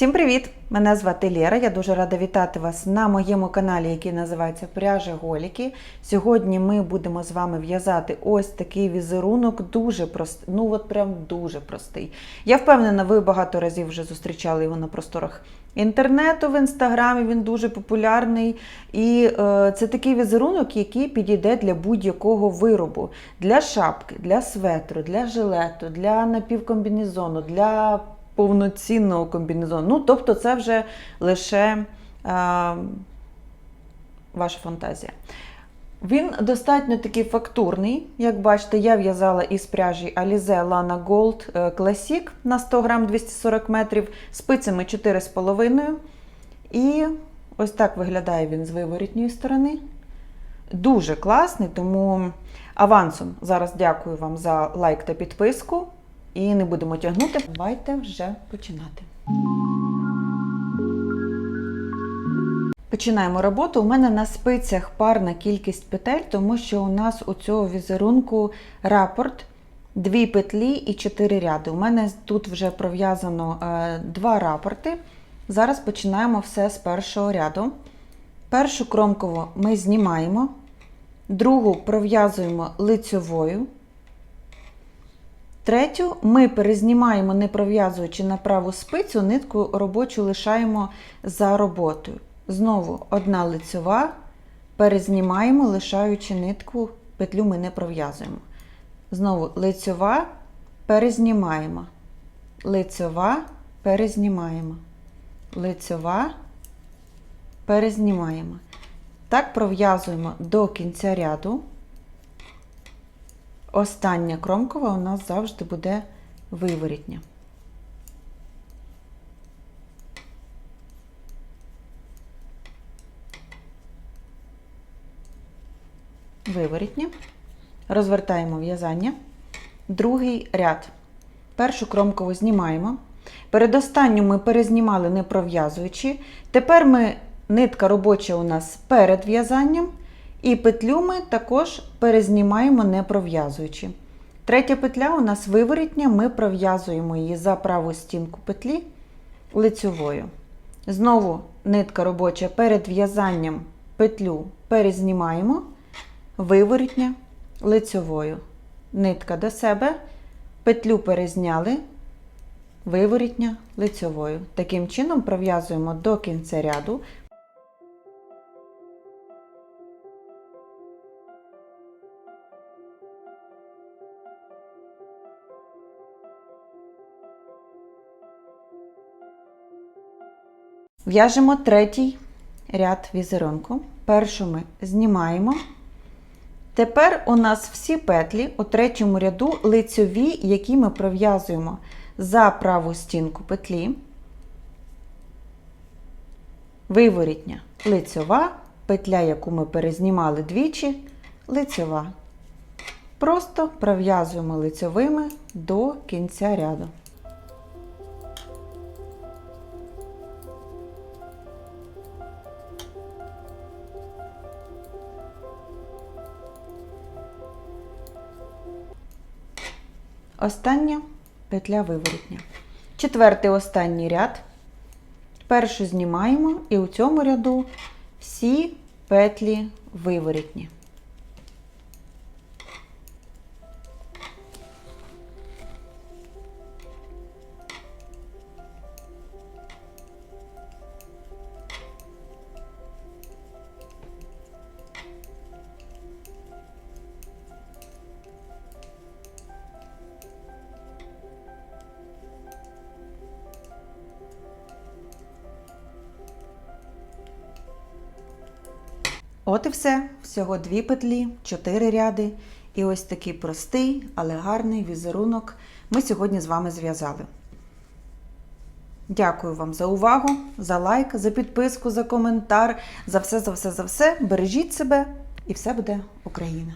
Всім привіт! Мене звати Лєра. Я дуже рада вітати вас на моєму каналі, який називається Пряжа Голіки. Сьогодні ми будемо з вами в'язати ось такий візерунок, дуже простий. Ну от прям дуже простий. Я впевнена, ви багато разів вже зустрічали його на просторах інтернету в інстаграмі. Він дуже популярний. І е, це такий візерунок, який підійде для будь-якого виробу: для шапки, для светру, для жилету, для напівкомбінезону, для повноцінного комбінезону. Ну, тобто, це вже лише е, ваша фантазія. Він достатньо такий фактурний. Як бачите, я в'язала із пряжі Alize Lana Gold е, Classic на 100 грам 240 метрів, спицями 4,5. І ось так виглядає він з виворітньої сторони. Дуже класний, тому авансом зараз дякую вам за лайк та підписку. І не будемо тягнути. Давайте вже починати. Починаємо роботу. У мене на спицях парна кількість петель, тому що у нас у цього візерунку рапорт, дві петлі і чотири ряди. У мене тут вже пров'язано е, два рапорти. Зараз починаємо все з першого ряду. Першу кромкову ми знімаємо, другу пров'язуємо лицьовою. Третю ми перезнімаємо, не пров'язуючи на праву спицю, нитку робочу лишаємо за роботою. Знову одна лицьова, перезнімаємо, лишаючи нитку, петлю ми не пров'язуємо. Знову лицьова, перезнімаємо. Лицьова, перезнімаємо. Лицьова, перезнімаємо. Так пров'язуємо до кінця ряду. Остання кромкова у нас завжди буде виворітня. Виворітня. Розвертаємо в'язання. Другий ряд. Першу кромкову знімаємо. Передостанню ми перезнімали, не пров'язуючи. Тепер ми, нитка робоча у нас перед в'язанням. І петлю ми також перезнімаємо, не пров'язуючи. Третя петля у нас виворітня, ми пров'язуємо її за праву стінку петлі лицьовою. Знову нитка робоча перед в'язанням петлю перезнімаємо, виворітня лицьовою. Нитка до себе, петлю перезняли, виворітня лицьовою. Таким чином пров'язуємо до кінця ряду. В'яжемо третій ряд візерунку. Першу ми знімаємо. Тепер у нас всі петлі у третьому ряду лицьові, які ми пров'язуємо за праву стінку петлі, виворітня лицьова, петля, яку ми перезнімали двічі, лицьова. Просто пров'язуємо лицьовими до кінця ряду. Остання петля виворотня. Четвертий останній ряд. Першу знімаємо, і у цьому ряду всі петлі виворітні. От і все. Всього дві петлі, чотири ряди. І ось такий простий, але гарний візерунок ми сьогодні з вами зв'язали. Дякую вам за увагу, за лайк, за підписку, за коментар, за все, за все, за все. Бережіть себе і все буде Україна!